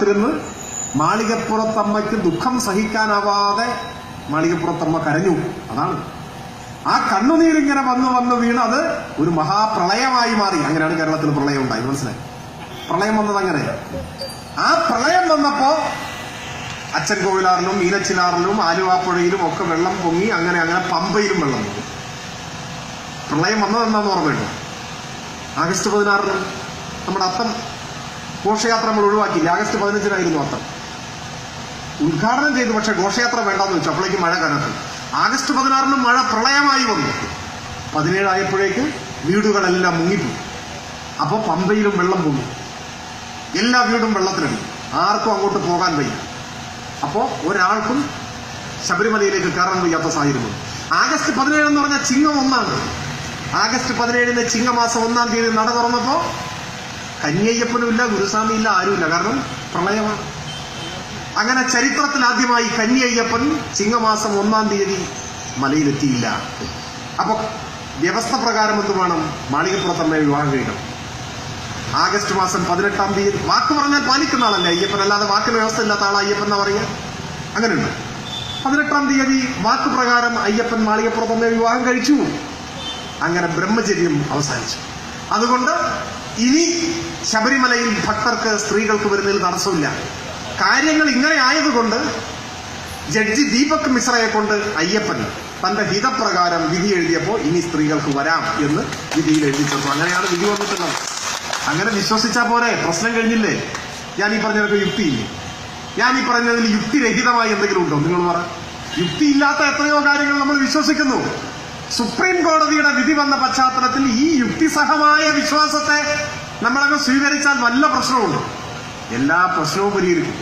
ത്തിരുന്ന് മാളികപ്പുറത്തമ്മയ്ക്ക് ദുഃഖം സഹിക്കാനാവാതെ മാളികപ്പുറത്തമ്മ കരഞ്ഞു. അതാണ്. ആ കണ്ണുനീരിങ്ങനെ വന്ന് വന്ന് വീണത് ഒരു മഹാപ്രളയമായി മാറി. അങ്ങനെയാണ് കേരളത്തിൽ പ്രളയം ഉണ്ടായി മനസ്സിലായി? പ്രളയം വന്നത് അങ്ങനെ. ആ പ്രളയം വന്നപ്പോ അച്ഛൻ കോവിലാറിലും മീനച്ചിലാറിലും ആലുവാപ്പുഴയിലും ഒക്കെ വെള്ളം പൊങ്ങി അങ്ങനെ അങ്ങനെ പമ്പയിലും വെള്ളം പൊങ്ങി. പ്രളയം വന്നത് എന്താന്ന് ഓർമ്മയുണ്ടോ? ആഗസ്റ്റ് പതിനാറിന് നമ്മുടെ അത്തം ഘോഷയാത്ര നമ്മൾ ഒഴിവാക്കിയില്ല. ആഗസ്റ്റ് പതിനഞ്ചിനായിരുന്നു അത്തം. ഉദ്ഘാടനം ചെയ്തു പക്ഷെ ഘോഷയാത്ര വേണ്ടെന്ന് വെച്ചു. അപ്പോഴേക്ക് മഴ കനത്തു. ആഗസ്റ്റ് പതിനാറിന് മഴ പ്രളയമായി വന്നു. പതിനേഴായപ്പോഴേക്ക് വീടുകളെല്ലാം മുങ്ങിപ്പോയി. അപ്പോൾ പമ്പയിലും വെള്ളം പൊങ്ങി. എല്ലാ വീടും വെള്ളത്തിലടി. ആർക്കും അങ്ങോട്ട് പോകാൻ വയ്യ. അപ്പോൾ ഒരാൾക്കും ശബരിമലയിലേക്ക് കയറാൻ വയ്യാത്ത സാഹചര്യം ആഗസ്റ്റ് പതിനേഴ് എന്ന് പറഞ്ഞാൽ ചിങ്ങം ഒന്നാണ് ആഗസ്റ്റ് പതിനേഴിന് ചിങ്ങമാസം ഒന്നാം തീയതി നട തുറന്നപ്പോ കന്യയ്യപ്പനും ഇല്ല ഗുരുസ്വാമി ഇല്ല ആരുമില്ല. കാരണം പ്രളയമാണ് അങ്ങനെ ചരിത്രത്തിൽ ആദ്യമായി കന്യയ്യപ്പൻ ചിങ്ങമാസം ഒന്നാം തീയതി മലയിലെത്തിയില്ല. അപ്പൊ വ്യവസ്ഥ പ്രകാരം എന്ത് വേണം? മാളികപ്പുറത്തമ്മയെ വിവാഹം കഴിക്കണം. ആഗസ്റ്റ് മാസം പതിനെട്ടാം തീയതി വാക്ക് പറഞ്ഞാൽ പാലിക്കുന്ന ആളല്ലേ? അയ്യപ്പൻ അല്ലാതെ വാക്കിന് വ്യവസ്ഥ ഇല്ലാത്ത ആൾ അയ്യപ്പൻ എന്നാ പറയുക? അങ്ങനെയുണ്ട്. പതിനെട്ടാം തീയതി വാക്ക് പ്രകാരം അയ്യപ്പൻ മാളികപ്പുറത്തമ്മയെ വിവാഹം കഴിച്ചു. അങ്ങനെ ബ്രഹ്മചര്യം അവസാനിച്ചു. അതുകൊണ്ട് ഇനി ശബരിമലയിൽ ഭക്തർക്ക് സ്ത്രീകൾക്ക് വരുന്നതിൽ തടസ്സമില്ല. കാര്യങ്ങൾ ഇങ്ങനെ ആയതുകൊണ്ട് ജഡ്ജി ദീപക് മിശ്രയെ കൊണ്ട് അയ്യപ്പൻ തന്റെ ഹിതപ്രകാരം വിധി എഴുതിയപ്പോൾ ഇനി സ്ത്രീകൾക്ക് വരാം എന്ന് വിധിയിൽ എഴുതി ചേർത്തു അങ്ങനെയാണ് വിധി വന്നിട്ടുള്ളത്. അങ്ങനെ വിശ്വസിച്ചാൽ പോരെ? പ്രശ്നം കഴിഞ്ഞില്ലേ? ഞാൻ ഈ പറഞ്ഞതൊക്കെ യുക്തിയില്ലേ ഞാൻ ഈ പറഞ്ഞതിൽ യുക്തിരഹിതമായി എന്തെങ്കിലും ഉണ്ടോ? നിങ്ങൾ പറ. യുക്തിയില്ലാത്ത എത്രയോ കാര്യങ്ങൾ നമ്മൾ വിശ്വസിക്കുന്നു. സുപ്രീം കോടതിയുടെ വിധി വന്ന പശ്ചാത്തലത്തിൽ ഈ യുക്തിസഹമായ വിശ്വാസത്തെ നമ്മളങ്ങ് സ്വീകരിച്ചാൽ വല്ല പ്രശ്നമുണ്ടോ എല്ലാ പ്രശ്നവും പരിഹരിക്കും.